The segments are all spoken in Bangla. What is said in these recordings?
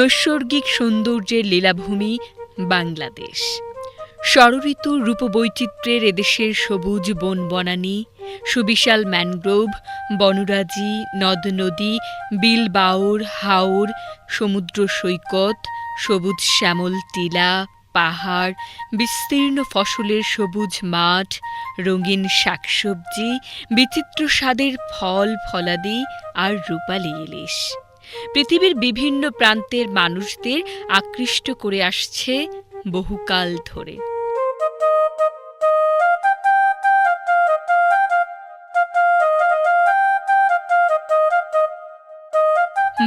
নৈসর্গিক সৌন্দর্যের লীলাভূমি বাংলাদেশ। ষড়ঋতু রূপবৈচিত্র্যের এদেশের সবুজ বন বনানী, সুবিশাল ম্যানগ্রোভ, বনরাজি, নদ নদী বিল বাউর হাওর, সমুদ্র সৈকত, সবুজ শ্যামল টিলা, পাহাড়, বিস্তীর্ণ ফসলের সবুজ মাঠ, রঙিন শাকসবজি, বিচিত্র স্বাদের ফল, ফলাদি আর রূপালী ইলিশ। পৃথিবীর বিভিন্ন প্রান্তের মানুষদের আকৃষ্ট করে আসছে বহুকাল ধরে।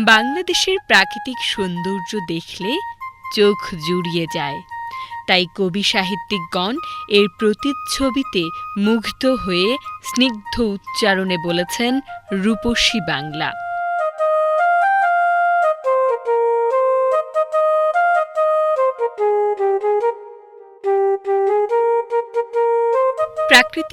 বাংলাদেশের প্রাকৃতিক সৌন্দর্য দেখলে চোখ জুড়িয়ে যায়। তাই কবি সাহিত্যিকগণ এর প্রতিচ্ছবিতে মুগ্ধ হয়ে স্নিগ্ধ উচ্চারণে বলেছেন, রূপসী বাংলা।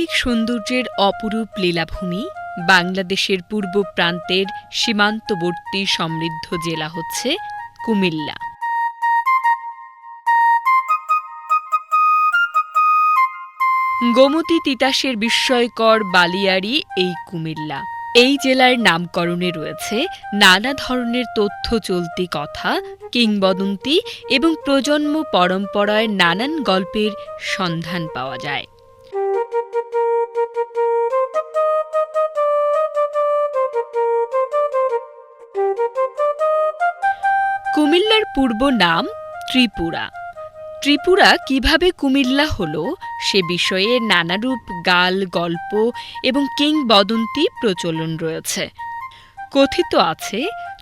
প্রাকৃতিক সৌন্দর্যের অপরূপ লীলাভূমি বাংলাদেশের পূর্ব প্রান্তের সীমান্তবর্তী সমৃদ্ধ জেলা হচ্ছে কুমিল্লা। গোমতী তিতাসের বিস্ময়কর বালিয়াড়ি এই কুমিল্লা। এই জেলার নামকরণে রয়েছে নানা ধরনের তথ্য চলতি কথা, কিংবদন্তি এবং প্রজন্ম পরম্পরায় নানান গল্পের সন্ধান পাওয়া যায়। কুমিল্লার পূর্ব নাম ত্রিপুরা। ত্রিপুরা কীভাবে কুমিল্লা হলো সে বিষয়ে নানারূপ গাল, গল্প এবং কিংবদন্তি প্রচলন রয়েছে। কথিত আছে,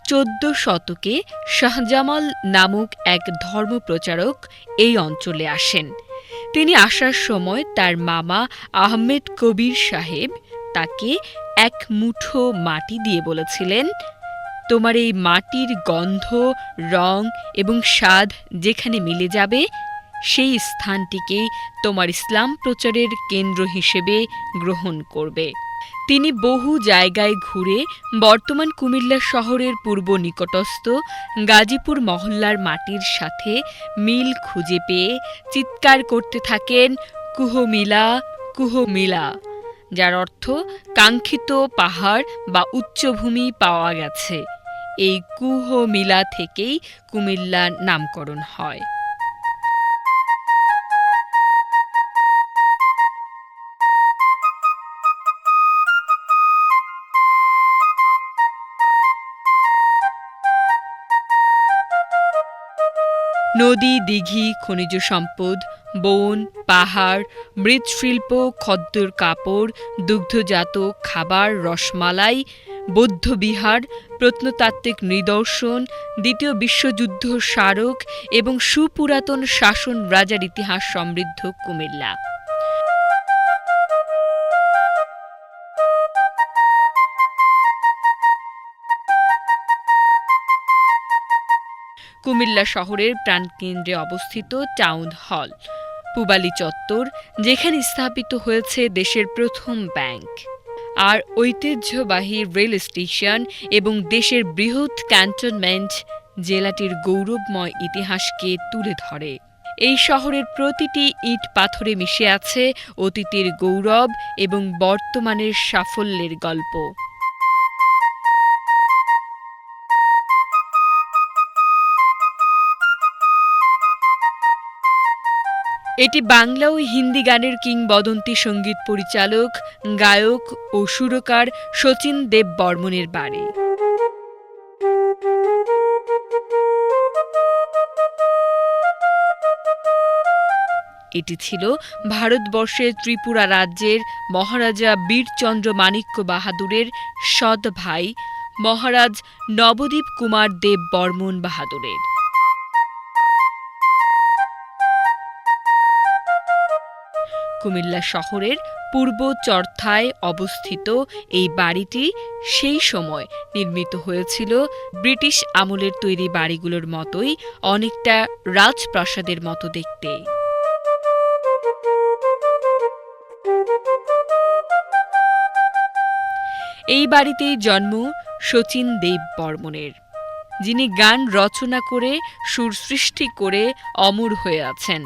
চোদ্দ শতকে শাহজামাল নামক এক ধর্মপ্রচারক এই অঞ্চলে আসেন। তিনি আসার সময় তার মামা আহমেদ কবির সাহেব তাকে এক মুঠো মাটি দিয়ে বলেছিলেন তোমার এই মাটির গন্ধ, রং এবং স্বাদ যেখানে মিলে যাবে, সেই স্থানটিকেই তোমার ইসলাম প্রচারের কেন্দ্র হিসেবে গ্রহণ করবে। তিনি বহু জায়গায় ঘুরে বর্তমান কুমিল্লা শহরের পূর্ব নিকটস্থ গাজীপুর মহল্লার মাটির সাথে মিল খুঁজে পেয়ে চিৎকার করতে থাকেন, কুহমিলা কুহমিলা, যার অর্থ কাঙ্ক্ষিত পাহাড় বা উচ্চভূমি পাওয়া গেছে। এই কুহমিলা থেকেই কুমিল্লা নামকরণ হয়। নদী, দিঘি, খনিজ সম্পদ, বন, পাহাড়, মৃৎশিল্প, খদ্দর কাপড়, দুগ্ধজাত খাবার, রসমালাই বৌদ্ধবিহার প্রত্নতাত্ত্বিক নিদর্শন, দ্বিতীয় বিশ্বযুদ্ধ স্মারক এবং সুপুরাতন শাসন রাজার ইতিহাস সমৃদ্ধ কুমিল্লা। কুমিল্লা শহরের প্রাণকেন্দ্রে অবস্থিত টাউন হল, পুবালি চত্বর, যেখানে স্থাপিত হয়েছে দেশের প্রথম ব্যাংক। আর ঐতিহ্যবাহী রেল স্টেশন এবং দেশের বৃহৎ ক্যান্টনমেন্ট জেলাটির গৌরবময় ইতিহাসকে তুলে ধরে। এই শহরের প্রতিটি ইট পাথরে মিশে আছে অতীতের গৌরব এবং বর্তমানের সাফল্যের গল্প। এটি বাংলা ও হিন্দি গানের কিংবদন্তি সংগীত পরিচালক, গায়ক ও সুরকার শচীন দেব বর্মনের বাড়ি। এটি ছিল ভারতবর্ষের ত্রিপুরা রাজ্যের মহারাজা বীরচন্দ্র মাণিক্য বাহাদুরের সৎ ভাই মহারাজ নবদ্বীপ কুমার দেব বর্মন বাহাদুরের। কুমিল্লা শহরের পূর্ব চর্থায় অবস্থিত এই বাড়িটি সেই সময় নির্মিত হয়েছিল। ব্রিটিশ আমলের তৈরি বাড়িগুলোর মতোই অনেকটা রাজপ্রাসাদের মতো দেখতে। এই বাড়িতেই জন্ম শচীন দেব বর্মনের। যিনি গান রচনা করে সুর সৃষ্টি করে অমর হয়ে আছেন।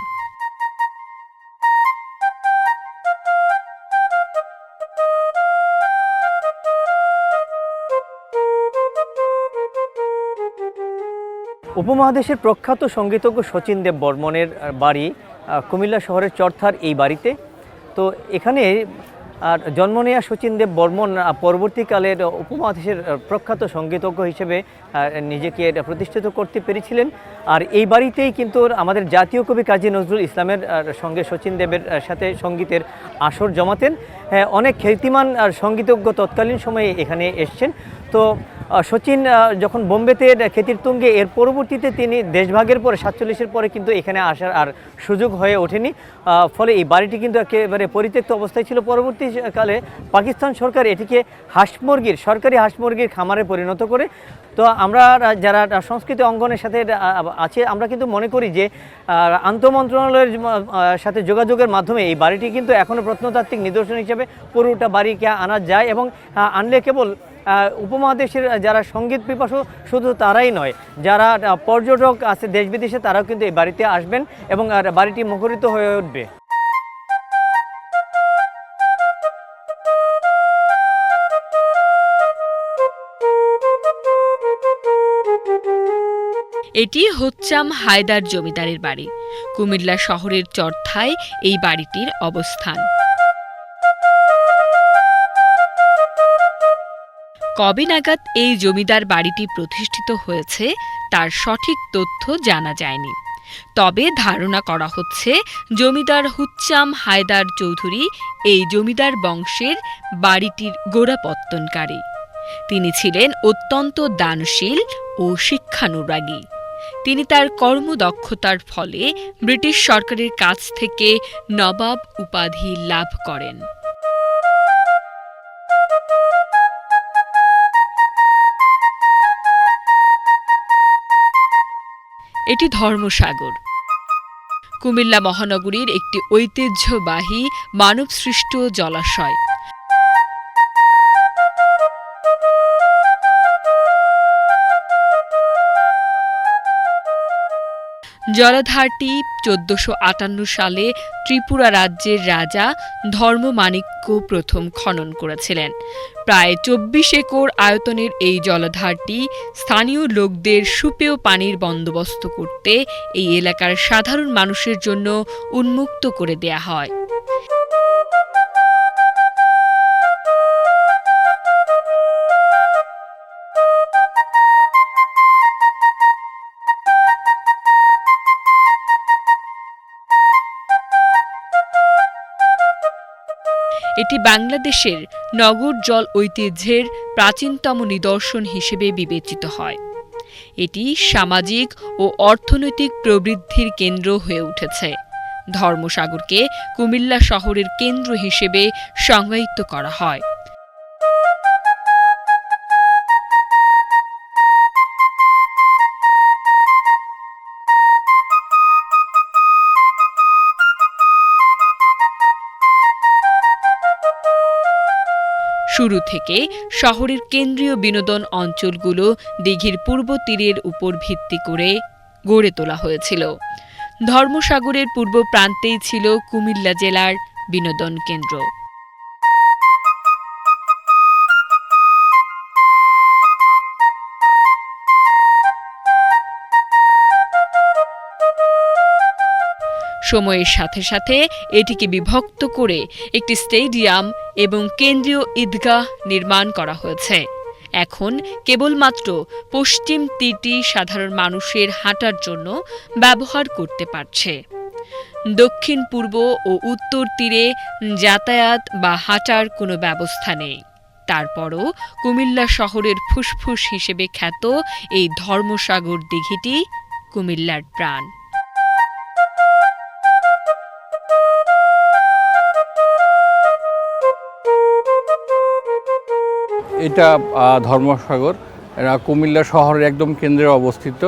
উপমহাদেশের প্রখ্যাত সঙ্গীতজ্ঞ শচীন দেব বর্মনের বাড়ি কুমিল্লা শহরের চর্থার এই বাড়িতে। তো এখানে আর জন্ম নেওয়া শচীন দেব বর্মন পরবর্তীকালের উপমহাদেশের প্রখ্যাত সঙ্গীতজ্ঞ হিসেবে নিজেকে প্রতিষ্ঠিত করতে পেরেছিলেন। আর এই বাড়িতেই কিন্তু আমাদের জাতীয় কবি কাজী নজরুল ইসলামের সঙ্গে শচীন দেবের সাথে সঙ্গীতের আসর জমাতেন। হ্যাঁ, অনেক খ্যাতিমান সঙ্গীতজ্ঞ তৎকালীন সময়ে এখানে এসছেন। তো সচিন যখন বোম্বেতে খ্যাতির তুঙ্গে এর পরবর্তীতে তিনি দেশভাগের পরে সাতচল্লিশের পরে কিন্তু এখানে আসার আর সুযোগ হয়ে ওঠেনি। ফলে এই বাড়িটি কিন্তু একেবারে পরিত্যক্ত অবস্থায় ছিল। পরবর্তীকালে পাকিস্তান সরকার এটিকে হাঁস মুরগির সরকারি হাঁস মুরগির খামারে পরিণত করে। তো আমরা যারা সংস্কৃতি অঙ্গনের সাথে আছে আমরা কিন্তু মনে করি যে আহ, আন্তঃমন্ত্রণালয়ের সাথে যোগাযোগের মাধ্যমে এই বাড়িটি কিন্তু এখনও প্রত্নতাত্ত্বিক নিদর্শন হিসেবে পুরোটা বাড়িকে আনা যায় এবং আনলে কেবল উপমহাদেশের যারা সংগীত পিপাসু, শুধু তারাই নয়, যারা পর্যটক আছে দেশ বিদেশে, তারাও কিন্তু এই বাড়িতে আসবেন এবং বাড়িটি মুখরিত হয়ে উঠবে। এটি হচ্চাম হায়দার জমিদারের বাড়ি। কুমিল্লা শহরের চর্থায় এই বাড়িটির অবস্থান। কবে নাগাদ এই জমিদার বাড়িটি প্রতিষ্ঠিত হয়েছে তার সঠিক তথ্য জানা যায়নি। তবে ধারণা করা হচ্ছে জমিদার হুচ্চাম হায়দার চৌধুরী এই জমিদার বংশের বাড়িটির গোড়াপত্তনকারী। তিনি ছিলেন অত্যন্ত দানশীল ও শিক্ষানুরাগী। তিনি তার কর্মদক্ষতার ফলে ব্রিটিশ সরকারের কাছ থেকে নবাব উপাধি লাভ করেন। এটি ধর্মসাগর। কুমিল্লা মহানগরীর একটি ঐতিহ্যবাহী মানবসৃষ্ট জলাশয়। জলাধারটি চোদ্দশো আটান্ন সালে ত্রিপুরা রাজ্যের রাজা ধর্মমাণিক্য প্রথম খনন করেছিলেন। প্রায় চব্বিশ একর আয়তনের এই জলাধারটি স্থানীয় লোকদের সুপেয় পানির বন্দোবস্ত করতে এই এলাকার সাধারণ মানুষের জন্য উন্মুক্ত করে দেয়া হয়। এটি বাংলাদেশের নগর জল ঐতিহ্যের প্রাচীনতম নিদর্শন হিসেবে বিবেচিত হয়। এটি সামাজিক ও অর্থনৈতিক প্রবৃদ্ধির কেন্দ্র হয়ে উঠেছে। ধর্মসাগরকে কুমিল্লা শহরের কেন্দ্র হিসেবে সংজ্ঞায়িত করা হয়। শুরু থেকে শহরের কেন্দ্রীয় বিনোদন অঞ্চলগুলো দিঘির পূর্ব তীরের উপর ভিত্তি করে গড়ে তোলা হয়েছিল। ধর্মসাগরের পূর্ব প্রান্তেই ছিল কুমিল্লা জেলার বিনোদন কেন্দ্র। সময়ের সাথে সাথে এটিকে বিভক্ত করে একটি স্টেডিয়াম এবং কেন্দ্রীয় ঈদগাহ নির্মাণ করা হয়েছে। এখন কেবলমাত্র পশ্চিম তীরটি সাধারণ মানুষের হাঁটার জন্য ব্যবহার করতে পারছে। দক্ষিণ, পূর্ব ও উত্তর তীরে যাতায়াত বা হাঁটার কোনো ব্যবস্থা নেই। তারপরও কুমিল্লা শহরের ফুসফুস হিসেবে খ্যাত এই ধর্মসাগর দিঘিটি কুমিল্লার প্রাণ। এটা ধর্মসাগর। এরা কুমিল্লা শহরের একদম কেন্দ্রে অবস্থিত।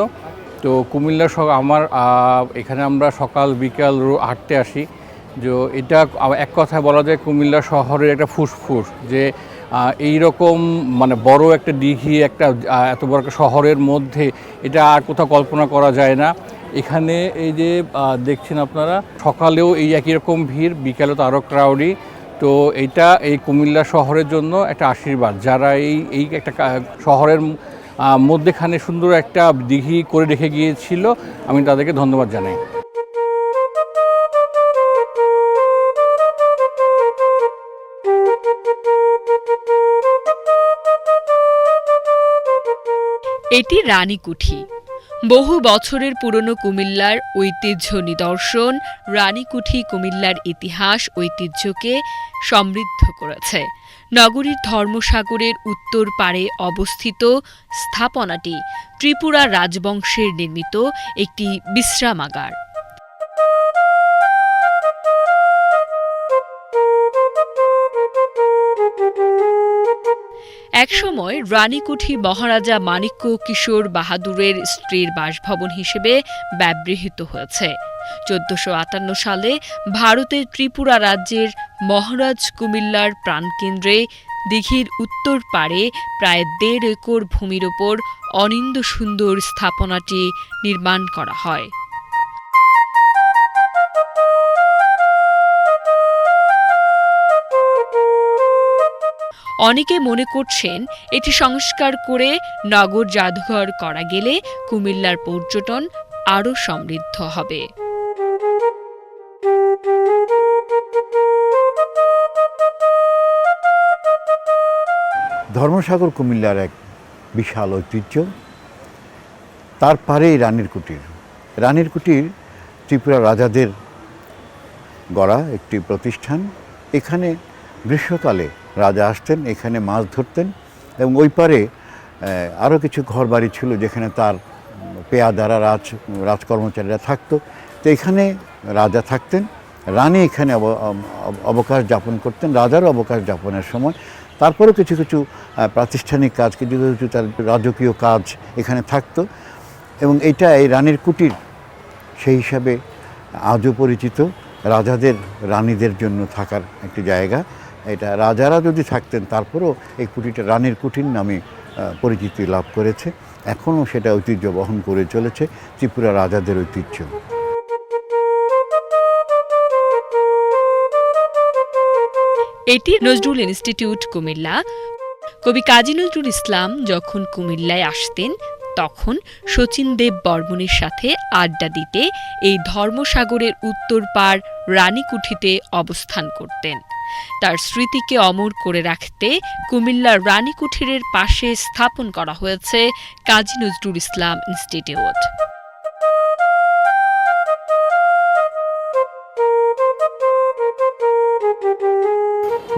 তো কুমিল্লা শহর, আমার এখানে আমরা সকাল, বিকাল হাঁটতে আসি। যে এটা এক কথায় বলা যায় কুমিল্লা শহরের একটা ফুসফুস যে এই রকম মানে বড় একটা দিঘি, একটা এত বড় একটা শহরের মধ্যে এটা আর কোথাও কল্পনা করা যায় না। এখানে এই যে দেখছেন আপনারা, সকালেও এই একই রকম ভিড় বিকালে তো আরও ক্রাউডি। তো এটা এই কুমিল্লা শহরের জন্য একটা আশীর্বাদ। যারা এই এই একটা শহরের মধ্যেখানে সুন্দর একটা দিঘি করে রেখে গিয়েছিল, আমি তাদেরকে ধন্যবাদ জানাই। এটি রানীকুঠি। বহু বছরের পুরনো কুমিল্লার ঐতিহ্য নিদর্শন রানীকুঠি কুমিল্লার ইতিহাস ঐতিহ্যকে সমৃদ্ধ করেছে। নগরীর ধর্মসাগরের উত্তর পাড়ে অবস্থিত স্থাপনাটি ত্রিপুরা রাজবংশের নির্মিত একটি বিশ্রামাগার। একসময় রানীকুঠি মহারাজা মাণিক্য কিশোর বাহাদুরের স্ত্রীর বাসভবন হিসেবে ব্যবহৃত হয়েছে। চোদ্দশো আটান্ন সালে ভারতের ত্রিপুরা রাজ্যের মহারাজ কুমিল্লার প্রাণকেন্দ্রে দিঘির উত্তর পারে প্রায় দেড় একর ভূমির ওপর অনিন্দ সুন্দর স্থাপনাটি নির্মাণ করা হয়। অনেকে মনে করছেন এটি সংস্কার করে নগর জাদুঘর করা গেলে কুমিল্লার পর্যটন আরও সমৃদ্ধ হবে। ধর্মসাগর কুমিল্লার এক বিশাল ঐতিহ্য। তার পারেই রানীর কুটির। রানীর কুটির ত্রিপুরা রাজাদের গড়া একটি প্রতিষ্ঠান। এখানে গ্রীষ্মকালে রাজা আসতেন, এখানে মাছ ধরতেন এবং ওই পারে আরও কিছু ঘর বাড়ি ছিল যেখানে তার পেয়াদারা রাজ, রাজকর্মচারীরা থাকতো। তো এখানে রাজা থাকতেন, রানী এখানে অব- অব- অবকাশ যাপন করতেন, রাজারও অবকাশ যাপনের সময়। তারপরেও কিছু কিছু প্রাতিষ্ঠানিক কাজ, কিছু কিছু তার রাজকীয় কাজ এখানে থাকতো এবং এটা এই রানীর কুটির সেই হিসাবে আজও পরিচিত। রাজাদের, রানীদের জন্য থাকার একটি জায়গা। এটা রাজারা যদি থাকতেন, তারপরেও এই কুটিরটা রানীর কুটির নামে পরিচিতি লাভ করেছে। এখনও সেটা ঐতিহ্য বহন করে চলেছে, ত্রিপুরা রাজাদের ঐতিহ্য। এটি নজরুল ইনস্টিটিউট, কুমিল্লা। কবি কাজী নজরুল ইসলাম যখন কুমিল্লায় আসতেন, তখন শচীন দেব বর্মনের সাথে আড্ডা দিতে এই ধর্মসাগরের উত্তর পার রানীকুঠিতে অবস্থান করতেন। তার স্মৃতিকে অমর করে রাখতে কুমিল্লার রানীকুঠিরের পাশে স্থাপন করা হয়েছে কাজী নজরুল ইসলাম ইনস্টিটিউট।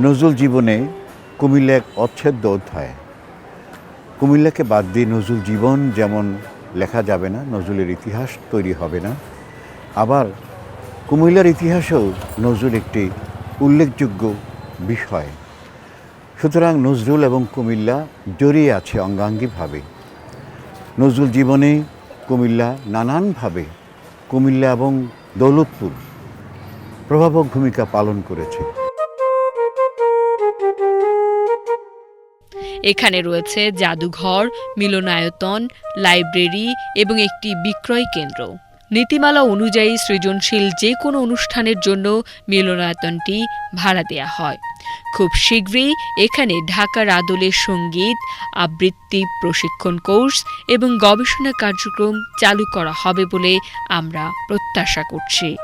নজরুল জীবনে কুমিল্লা এক অচ্ছেদ্য অধ্যায়। কুমিল্লাকে বাদ দিয়ে নজরুল জীবন যেমন লেখা যাবে না, নজরুলের ইতিহাস তৈরি হবে না, আবার কুমিল্লার ইতিহাসেও নজরুল একটি উল্লেখযোগ্য বিষয়। সুতরাং নজরুল এবং কুমিল্লা জড়িয়ে আছে অঙ্গাঙ্গিভাবে। নজরুল জীবনে কুমিল্লা নানানভাবে, কুমিল্লা এবং দৌলতপুর প্রভাবক ভূমিকা পালন করেছে। এখানে রয়েছে জাদুঘর, মিলনায়তন, লাইব্রেরি এবং একটি বিক্রয় কেন্দ্র। নীতিমালা অনুযায়ী সৃজনশীল যে কোনো অনুষ্ঠানের জন্য মিলনায়তনটি ভাড়া দেয়া হয়। খুব শীঘ্রই এখানে ঢাকার আদলের সংগীত, আবৃত্তি, প্রশিক্ষণ কোর্স এবং গবেষণা কার্যক্রম চালু করা হবে বলে আমরা প্রত্যাশা করছি।